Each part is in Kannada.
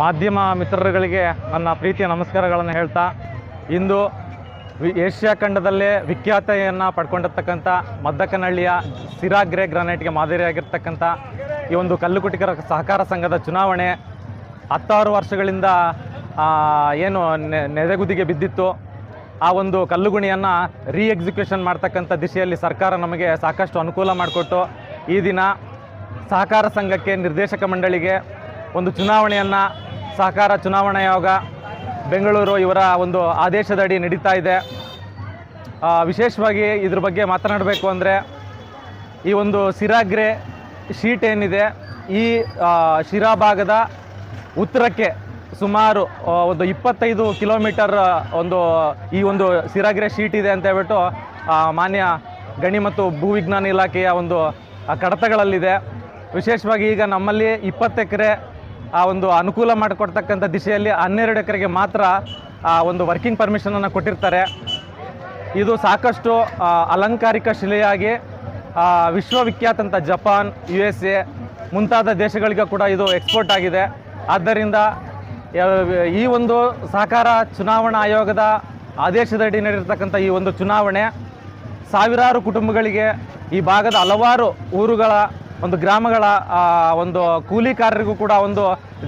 ಮಾಧ್ಯಮ ಮಿತ್ರರುಗಳಿಗೆ ನನ್ನ ಪ್ರೀತಿಯ ನಮಸ್ಕಾರಗಳನ್ನು ಹೇಳ್ತಾ, ಇಂದು ಏಷ್ಯಾ ಖಂಡದಲ್ಲೇ ವಿಖ್ಯಾತೆಯನ್ನು ಪಡ್ಕೊಂಡಿರ್ತಕ್ಕಂಥ ಮದ್ದಕನಹಳ್ಳಿಯ ಸಿರಾಗ್ರೆ ಗ್ರಾನೈಟ್ಗೆ ಮಾದರಿಯಾಗಿರ್ತಕ್ಕಂಥ ಈ ಒಂದು ಕಲ್ಲುಕುಟಿಕರ ಸಹಕಾರ ಸಂಘದ ಚುನಾವಣೆ ಹತ್ತಾರು ವರ್ಷಗಳಿಂದ ಏನು ನೆದೆಗುದಿಗೆ ಬಿದ್ದಿತ್ತು. ಆ ಒಂದು ಕಲ್ಲುಗುಣಿಯನ್ನು ರೀ ಎಕ್ಸಿಕ್ಯೂಷನ್ ಮಾಡ್ತಕ್ಕಂಥ ದಿಶೆಯಲ್ಲಿ ಸರ್ಕಾರ ನಮಗೆ ಸಾಕಷ್ಟು ಅನುಕೂಲ ಮಾಡಿಕೊಟ್ಟು, ಈ ದಿನ ಸಹಕಾರ ಸಂಘಕ್ಕೆ ನಿರ್ದೇಶಕ ಮಂಡಳಿಗೆ ಒಂದು ಚುನಾವಣೆಯನ್ನು ಸಹಕಾರ ಚುನಾವಣಾ ಆಯೋಗ ಬೆಂಗಳೂರು ಇವರ ಒಂದು ಆದೇಶದಡಿ ನಡೀತಾ ಇದೆ. ವಿಶೇಷವಾಗಿ ಇದ್ರ ಬಗ್ಗೆ ಮಾತನಾಡಬೇಕು ಅಂದರೆ ಈ ಒಂದು ಸಿರಾಗ್ರೆ ಶೀಟ್ ಏನಿದೆ, ಈ ಶಿರಾ ಭಾಗದ ಉತ್ತರಕ್ಕೆ ಸುಮಾರು ಒಂದು ಇಪ್ಪತ್ತೈದು ಕಿಲೋಮೀಟರ್ ಒಂದು, ಈ ಒಂದು ಸಿರಾಗ್ರೆ ಶೀಟ್ ಇದೆ ಅಂತ ಹೇಳ್ಬಿಟ್ಟು ಮಾನ್ಯ ಗಣಿ ಮತ್ತು ಭೂವಿಜ್ಞಾನ ಇಲಾಖೆಯ ಒಂದು ಕಡತಗಳಲ್ಲಿದೆ. ವಿಶೇಷವಾಗಿ ಈಗ ನಮ್ಮಲ್ಲಿ ಇಪ್ಪತ್ತು ಎಕರೆ ಆ ಒಂದು ಅನುಕೂಲ ಮಾಡಿಕೊಡ್ತಕ್ಕಂಥ ದಿಶೆಯಲ್ಲಿ ಹನ್ನೆರಡು ಎಕರೆಗೆ ಮಾತ್ರ ಆ ಒಂದು ವರ್ಕಿಂಗ್ ಪರ್ಮಿಷನನ್ನು ಕೊಟ್ಟಿರ್ತಾರೆ. ಇದು ಸಾಕಷ್ಟು ಅಲಂಕಾರಿಕ ಶಿಲೆಯಾಗಿ ಆ, ವಿಶ್ವವಿಖ್ಯಾತ ಜಪಾನ್ ಯು ಎಸ್ ಎ ಮುಂತಾದ ದೇಶಗಳಿಗೆ ಕೂಡ ಇದು ಎಕ್ಸ್ಪೋರ್ಟ್ ಆಗಿದೆ. ಆದ್ದರಿಂದ ಈ ಒಂದು ಸಹಕಾರ ಚುನಾವಣಾ ಆಯೋಗದ ಆದೇಶದಡಿ ನಡೆದಿರ್ತಕ್ಕಂಥ ಈ ಒಂದು ಚುನಾವಣೆ ಸಾವಿರಾರು ಕುಟುಂಬಗಳಿಗೆ ಈ ಭಾಗದ ಹಲವಾರು ಊರುಗಳ ಒಂದು ಗ್ರಾಮಗಳ ಒಂದು ಕೂಲಿಕಾರರಿಗೂ ಕೂಡ ಒಂದು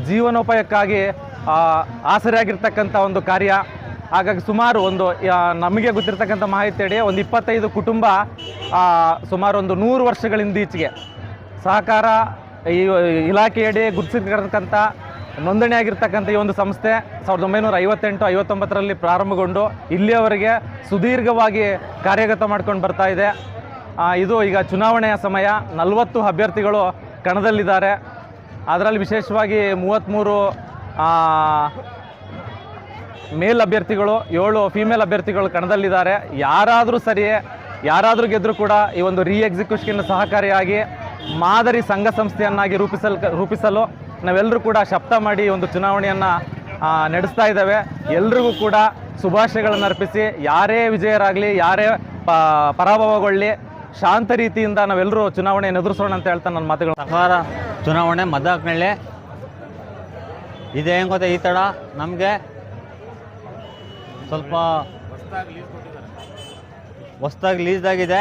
ಜೀವನೋಪಾಯಕ್ಕಾಗಿ ಆಸರೆಯಾಗಿರ್ತಕ್ಕಂಥ ಒಂದು ಕಾರ್ಯ. ಹಾಗಾಗಿ ಸುಮಾರು ಒಂದು ನಮಗೆ ಗೊತ್ತಿರ್ತಕ್ಕಂಥ ಮಾಹಿತಿ ಅಡಿ ಒಂದು ಇಪ್ಪತ್ತೈದು ಕುಟುಂಬ ಸುಮಾರು ಒಂದು ನೂರು ವರ್ಷಗಳಿಂದೀಚೆಗೆ ಸಹಕಾರ, ಈ ಇಲಾಖೆಯಡಿ ಗುರುತಿಸಿರ್ತಕ್ಕಂಥ ನೋಂದಣಿಯಾಗಿರ್ತಕ್ಕಂಥ ಈ ಒಂದು ಸಂಸ್ಥೆ ಸಾವಿರದ ಒಂಬೈನೂರ ಐವತ್ತೆಂಟು, ಐವತ್ತೊಂಬತ್ತರಲ್ಲಿ ಪ್ರಾರಂಭಗೊಂಡು ಇಲ್ಲಿಯವರೆಗೆ ಸುದೀರ್ಘವಾಗಿ ಕಾರ್ಯಗತ ಮಾಡ್ಕೊಂಡು ಬರ್ತಾ ಇದೆ. ಇದು ಈಗ ಚುನಾವಣೆಯ ಸಮಯ. ನಲವತ್ತು ಅಭ್ಯರ್ಥಿಗಳು ಕಣದಲ್ಲಿದ್ದಾರೆ. ಅದರಲ್ಲಿ ವಿಶೇಷವಾಗಿ ಮೂವತ್ತ್ಮೂರು ಮೇಲ್ ಅಭ್ಯರ್ಥಿಗಳು, ಏಳು ಫೀಮೇಲ್ ಅಭ್ಯರ್ಥಿಗಳು ಕಣದಲ್ಲಿದ್ದಾರೆ. ಯಾರಾದರೂ ಸರಿಯೇ, ಯಾರಾದರೂ ಗೆದ್ದರೂ ಕೂಡ ಈ ಒಂದು ರೀ ಎಕ್ಸಿಕ್ಯೂಷನ್ ಸಹಕಾರಿಯಾಗಿ ಮಾದರಿ ಸಂಘ ಸಂಸ್ಥೆಯನ್ನಾಗಿ ರೂಪಿಸಲ್, ರೂಪಿಸಲು ನಾವೆಲ್ಲರೂ ಕೂಡ ಶಬ್ದ ಮಾಡಿ ಒಂದು ಚುನಾವಣೆಯನ್ನು ನಡೆಸ್ತಾ ಇದ್ದೇವೆ. ಎಲ್ರಿಗೂ ಕೂಡ ಶುಭಾಶಯಗಳನ್ನು ಅರ್ಪಿಸಿ. ಯಾರೇ ವಿಜಯರಾಗಲಿ, ಯಾರೇ ಪರಾಭವಗೊಳ್ಳಿ ಶಾಂತ ರೀತಿಯಿಂದ ನಾವೆಲ್ಲರೂ ಚುನಾವಣೆಯನ್ನು ಎದುರಿಸೋಣ ಅಂತ ಹೇಳ್ತಾ ನನ್ನ ಮಾತುಗಳು. ಸಹಕಾರ ಚುನಾವಣೆ ಮದ್ದಾಕ್ನಳ್ಳಿ ಇದೇನು ಗೊತ್ತಾ ಈ ತಡ ನಮಗೆ ಸ್ವಲ್ಪ ಹೊಸ್ದಾಗಿ ಲೀಸ್ ಆಗಿದೆ.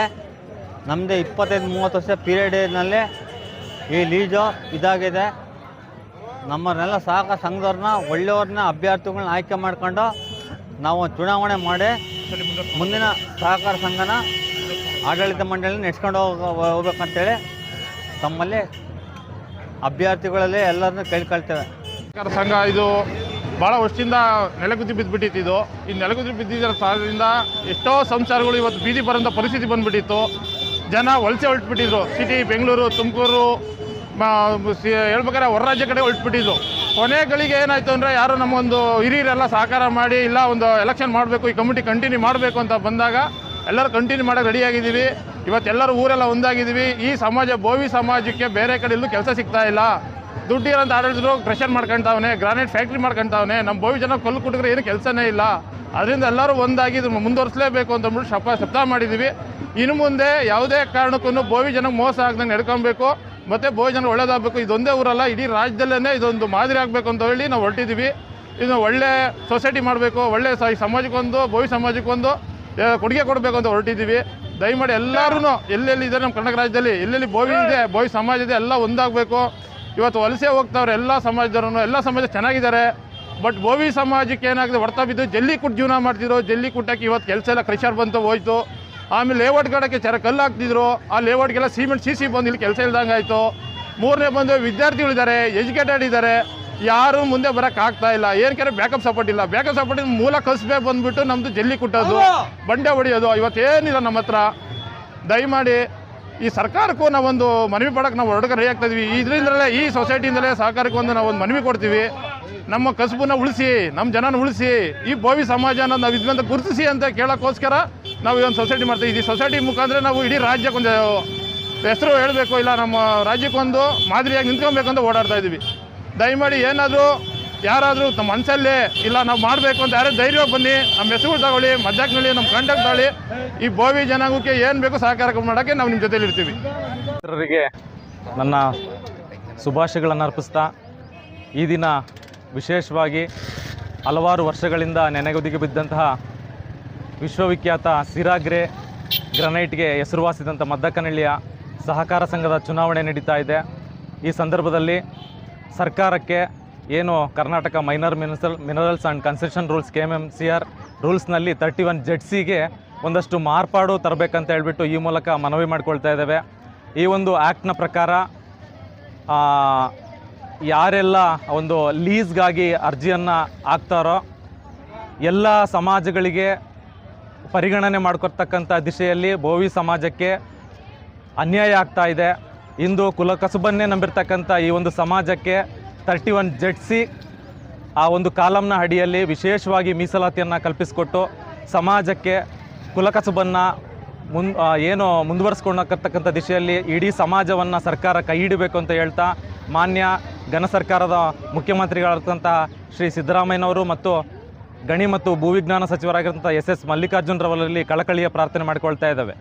ನಮ್ಮದೇ ಇಪ್ಪತ್ತೈದು ಮೂವತ್ತು ವರ್ಷ ಪೀರಿಯಡ್ನಲ್ಲಿ ಈ ಲೀಜು ಇದಾಗಿದೆ. ನಮ್ಮನ್ನೆಲ್ಲ ಸಹಕಾರ ಸಂಘದವ್ರನ್ನ, ಒಳ್ಳೆಯವ್ರನ್ನ ಅಭ್ಯರ್ಥಿಗಳನ್ನ ಆಯ್ಕೆ ಮಾಡ್ಕೊಂಡು ನಾವು ಚುನಾವಣೆ ಮಾಡಿ ಮುಂದಿನ ಸಹಕಾರ ಸಂಘನ ಆಡಳಿತ ಮಂಡಳಿ ನಡೆಸ್ಕೊಂಡು ಹೋಗ ಹೋಗ್ಬೇಕಂತೇಳಿ ತಮ್ಮಲ್ಲಿ ಅಭ್ಯರ್ಥಿಗಳಲ್ಲಿ ಎಲ್ಲರನ್ನೂ ಕೇಳ್ಕೊಳ್ತೇವೆ. ಸಹಕಾರ ಸಂಘ ಇದು ಭಾಳ ವರ್ಷದಿಂದ ನೆಲಗುದ್ದಿ ಬಿದ್ದುಬಿಟ್ಟಿತ್ತು ಇದು. ಈ ನೆಲಗುದಿ ಬಿದ್ದಿದ್ದರ ಸಾಲದಿಂದ ಎಷ್ಟೋ ಸಂಸಾರಗಳು ಇವತ್ತು ಬೀದಿ ಬರೋಂಥ ಪರಿಸ್ಥಿತಿ ಬಂದ್ಬಿಟ್ಟಿತ್ತು. ಜನ ವಲಸೆ ಹೊರಟ್ಬಿಟ್ಟಿದ್ರು. ಸಿಟಿ ಬೆಂಗಳೂರು, ತುಮಕೂರು ಹೇಳ್ಬೇಕಾದ್ರೆ ಹೊರ ರಾಜ್ಯ ಕಡೆ ಹೊರಟ್ಬಿಟ್ಟಿದ್ರು. ಕೊನೆಗಳಿಗೆ ಏನಾಯಿತು ಅಂದರೆ ಯಾರು ನಮ್ಮೊಂದು ಹಿರಿಯರೆಲ್ಲ ಸಹಕಾರ ಮಾಡಿ ಇಲ್ಲ ಒಂದು ಎಲೆಕ್ಷನ್ ಮಾಡಬೇಕು, ಈ ಕಮಿಟಿ ಕಂಟಿನ್ಯೂ ಮಾಡಬೇಕು ಅಂತ ಬಂದಾಗ ಎಲ್ಲರೂ ಕಂಟಿನ್ಯೂ ಮಾಡೋಕೆ ರೆಡಿಯಾಗಿದ್ದೀವಿ ಇವತ್ತೆಲ್ಲರೂ ಊರೆಲ್ಲ ಒಂದಾಗಿದ್ದೀವಿ. ಈ ಸಮಾಜ ಬೋವಿ ಸಮಾಜಕ್ಕೆ ಬೇರೆ ಕಡೆ ಇಲ್ಲೂ ಕೆಲಸ ಸಿಗ್ತಾ ಇಲ್ಲ. ದುಡ್ಡಿರೋಂಥ ಆಡಳಿತರು ಕ್ರೆಷರ್ ಮಾಡ್ಕೊಂತಾವನೆ ಗ್ರಾನೈಟ್ ಫ್ಯಾಕ್ಟ್ರಿ ಮಾಡ್ಕೊಂತಾವನೆ. ನಮ್ಮ ಬೋವಿ ಜನ ಕಲ್ಲು ಕುಟ್ಟಿದ್ರೆ ಏನು ಕೆಲಸನೇ ಇಲ್ಲ. ಅದರಿಂದ ಎಲ್ಲರೂ ಒಂದಾಗಿ ಇದನ್ನು ಮುಂದುವರಿಸಲೇಬೇಕು ಅಂತ ಅಂದ್ಬಿಟ್ಟು ಶಪ ಶಬ್ದ ಮಾಡಿದ್ದೀವಿ. ಇನ್ನು ಮುಂದೆ ಯಾವುದೇ ಕಾರಣಕ್ಕೂ ಬೋವಿ ಜನಕ್ಕೆ ಮೋಸ ಆಗ್ದಂಗೆ ನಡ್ಕೊಬೇಕು. ಮತ್ತು ಬೋವಿ ಜನ ಒಳ್ಳೇದಾಗಬೇಕು. ಇದೊಂದೇ ಊರಲ್ಲ, ಇಡೀ ರಾಜ್ಯದಲ್ಲೇ ಇದೊಂದು ಮಾದರಿ ಆಗಬೇಕು ಅಂತ ಹೇಳಿ ನಾವು ಹೊರಟಿದ್ದೀವಿ. ಇದು ಒಳ್ಳೆ ಸೊಸೈಟಿ ಮಾಡಬೇಕು. ಒಳ್ಳೆ ಸಮಾಜಕ್ಕೊಂದು ಬೋವಿ ಸಮಾಜಕ್ಕೊಂದು ಕೊಡುಗೆ ಕೊಡಬೇಕು ಅಂತ ಹೊರಟಿದ್ದೀವಿ. ದಯಮಾಡಿ ಎಲ್ಲರೂ ಎಲ್ಲೆಲ್ಲಿ ಇದೆ ನಮ್ಮ ಕರ್ನಾಟಕ ರಾಜ್ಯದಲ್ಲಿ ಎಲ್ಲೆಲ್ಲಿ ಬೋವಿ ಇದೆ ಬೋವಿ ಸಮಾಜ ಇದೆ ಎಲ್ಲ ಒಂದಾಗಬೇಕು. ಇವತ್ತು ವಲಸೆ ಹೋಗ್ತಾವ್ರೆ ಎಲ್ಲ ಸಮಾಜದವ್ರು ಎಲ್ಲ ಸಮಾಜ ಚೆನ್ನಾಗಿದ್ದಾರೆ. ಬಟ್ ಬೋವಿ ಸಮಾಜಕ್ಕೆ ಏನಾಗಿದೆ ಹೊಡ್ತಾ ಬಿದ್ದು ಜಲ್ಲಿ ಕುಟ್ಟು ಜೀವನ ಮಾಡ್ತಿದ್ರು. ಜಲ್ಲಿ ಕುಟ್ಟಕ್ಕೆ ಇವತ್ತು ಕೆಲಸ ಎಲ್ಲ ಕ್ರೆಷರ್ ಬಂತು ಹೋಯ್ತು. ಆಮೇಲೆ ಲೇಔಟ್ ಗಾಡಕ್ಕೆ ಚರ ಕಲ್ಲು ಹಾಕ್ತಿದ್ರು. ಆ ಲೇಔಟ್ಗೆಲ್ಲ ಸಿಮೆಂಟ್ ಸಿ ಸಿ ಬಂದು ಇಲ್ಲಿ ಕೆಲಸ ಇಲ್ದಂಗೆ ಆಯಿತು ಮೂರನೇ ಬಂದು ವಿದ್ಯಾರ್ಥಿಗಳಿದ್ದಾರೆ ಎಜುಕೇಟೆಡ್ ಇದ್ದಾರೆ. ಯಾರು ಮುಂದೆ ಬರಕ್ ಆಗ್ತಾ ಇಲ್ಲ. ಏನಕ್ಕೆ ಬ್ಯಾಕಪ್ ಸಪೋರ್ಟ್ ಇಲ್ಲ. ಬ್ಯಾಕಪ್ ಸಪೋರ್ಟ್ ಮೂಲ ಕಸಬೇ ಬಂದ್ಬಿಟ್ಟು ನಮ್ದು ಜಲ್ಲಿ ಕುಟ್ಟೋದು ಬಂಡೆ ಹೊಡಿಯೋದು ಇವತ್ತೇನಿಲ್ಲ ನಮ್ಮ ಹತ್ರ. ದಯಮಾಡಿ ಈ ಸರ್ಕಾರಕ್ಕೂ ನಾವೊಂದು ಮನವಿ ಪಡಕ್ಕೆ ನಾವು ಹೊರಡಕ ರೆಡಿ ಆಗ್ತಾ ಇದೀವಿ. ಇದರಿಂದಲೇ ಈ ಸೊಸೈಟಿಯಿಂದಲೇ ಸಹಕಾರಕ್ಕೆ ಒಂದು ನಾವೊಂದು ಒಂದು ಮನವಿ ಕೊಡ್ತೀವಿ. ನಮ್ಮ ಕಸಬನ್ನ ಉಳಿಸಿ ನಮ್ಮ ಜನನ ಉಳಿಸಿ ಈ ಬೋವಿ ಸಮಾಜನ ನಾವು ಇದ್ರಿಂದ ಗುರುತಿಸಿ ಅಂತ ಕೇಳೋಕ್ಕೋಸ್ಕರ ನಾವು ಈ ಒಂದು ಸೊಸೈಟಿ ಮಾಡ್ತೀವಿ ಈ ಸೊಸೈಟಿ ಮುಖಾಂತರ ನಾವು ಇಡೀ ರಾಜ್ಯಕ್ಕೊಂದು ಹೆಸರು ಹೇಳಬೇಕು ಇಲ್ಲ ನಮ್ಮ ರಾಜ್ಯಕ್ಕೊಂದು ಮಾದರಿಯಾಗಿ ನಿಂತ್ಕೊಬೇಕು ಅಂತ ಓಡಾಡ್ತಾ ಇದ್ದೀವಿ ದಯಮಾಡಿ ಏನಾದರೂ ಯಾರಾದರೂ ನಮ್ಮ ಮನಸ್ಸಲ್ಲೇ ಇಲ್ಲ, ನಾವು ಮಾಡಬೇಕು ಅಂತ ಯಾರೇ ಧೈರ್ಯ ಬನ್ನಿ. ನಮ್ಮ ಹೆಸರು ತಗೊಳ್ಳಿ ಮದ್ದಾಕ್ನಳ್ಳಿ ನಮ್ಮ ಕಂಡಕ್ಟ್ ತಗೊಳ್ಳಿ. ಈ ಬೋವಿ ಜನಾಂಗಕ್ಕೆ ಏನು ಬೇಕು ಸಹಕಾರ ಮಾಡೋಕ್ಕೆ ನಾವು ನಿಮ್ಮ ಜೊತೆಲಿ ಇರ್ತೀವಿ. ಮಿತ್ರರಿಗೆ ನನ್ನ ಶುಭಾಶಯಗಳನ್ನು ಅರ್ಪಿಸ್ತಾ ಈ ದಿನ ವಿಶೇಷವಾಗಿ ಹಲವಾರು ವರ್ಷಗಳಿಂದ ನೆನೆಗುದಿಗೆ ಬಿದ್ದಂತಹ ವಿಶ್ವವಿಖ್ಯಾತ ಸಿರಾಗ್ರೆ ಗ್ರನೈಟ್ಗೆ ಹೆಸರುವಾಸಿದಂಥ ಮದ್ದಕ್ಕನಹಳ್ಳಿಯ ಸಹಕಾರ ಸಂಘದ ಚುನಾವಣೆ ನಡೀತಾ ಇದೆ. ಈ ಸಂದರ್ಭದಲ್ಲಿ ಸರ್ಕಾರಕ್ಕೆ ಏನು Karnataka minor mineral minerals and concession rules K M M C R ರೂಲ್ಸ್ನಲ್ಲಿ thirty one Z ಸಿಗೆ ಒಂದಷ್ಟು ಮಾರ್ಪಾಡು ತರಬೇಕಂತ ಹೇಳ್ಬಿಟ್ಟು ಈ ಮೂಲಕ ಮನವಿ ಮಾಡ್ಕೊಳ್ತಾ ಇದ್ದೇವೆ. ಈ ಒಂದು ಆ್ಯಕ್ಟ್ನ ಪ್ರಕಾರ ಯಾರೆಲ್ಲ ಒಂದು ಲೀಸ್ಗಾಗಿ ಅರ್ಜಿಯನ್ನು ಹಾಕ್ತಾರೋ ಎಲ್ಲ ಸಮಾಜಗಳಿಗೆ ಪರಿಗಣನೆ ಮಾಡ್ಕೊತಕ್ಕಂಥ ದಿಶೆಯಲ್ಲಿ ಬೋವಿ ಸಮಾಜಕ್ಕೆ ಅನ್ಯಾಯ ಆಗ್ತಾ ಇದೆ. ಇಂದು ಕುಲಕಸುಬನ್ನೇ ನಂಬಿರ್ತಕ್ಕಂಥ ಈ ಒಂದು ಸಮಾಜಕ್ಕೆ ತರ್ಟಿ ಒನ್ ಜಡ್ಸಿ ಆ ಒಂದು ಕಾಲಮ್ನ ಅಡಿಯಲ್ಲಿ ವಿಶೇಷವಾಗಿ ಮೀಸಲಾತಿಯನ್ನು ಕಲ್ಪಿಸಿಕೊಟ್ಟು ಸಮಾಜಕ್ಕೆ ಕುಲಕಸುಬನ್ನು ಮುನ್ ಏನು ಮುಂದುವರಿಸ್ಕೊಂಡಕ್ಕಂಥ ದಿಶೆಯಲ್ಲಿ ಇಡೀ ಸಮಾಜವನ್ನು ಸರ್ಕಾರ ಕೈ ಹಿಡಬೇಕು ಅಂತ ಹೇಳ್ತಾ ಮಾನ್ಯ ಘನ ಸರ್ಕಾರದ ಮುಖ್ಯಮಂತ್ರಿಗಳಾದಂಥ ಶ್ರೀ ಸಿದ್ದರಾಮಯ್ಯನವರು ಮತ್ತು ಗಣಿ ಮತ್ತು ಭೂವಿಜ್ಞಾನ ಸಚಿವರಾಗಿರುವಂಥ ಎಸ್ ಎಸ್ ಮಲ್ಲಿಕಾರ್ಜುನರವರಲ್ಲಿ ಕಳಕಳಿಯ ಪ್ರಾರ್ಥನೆ ಮಾಡಿಕೊಳ್ತಾ ಇದ್ದಾವೆ.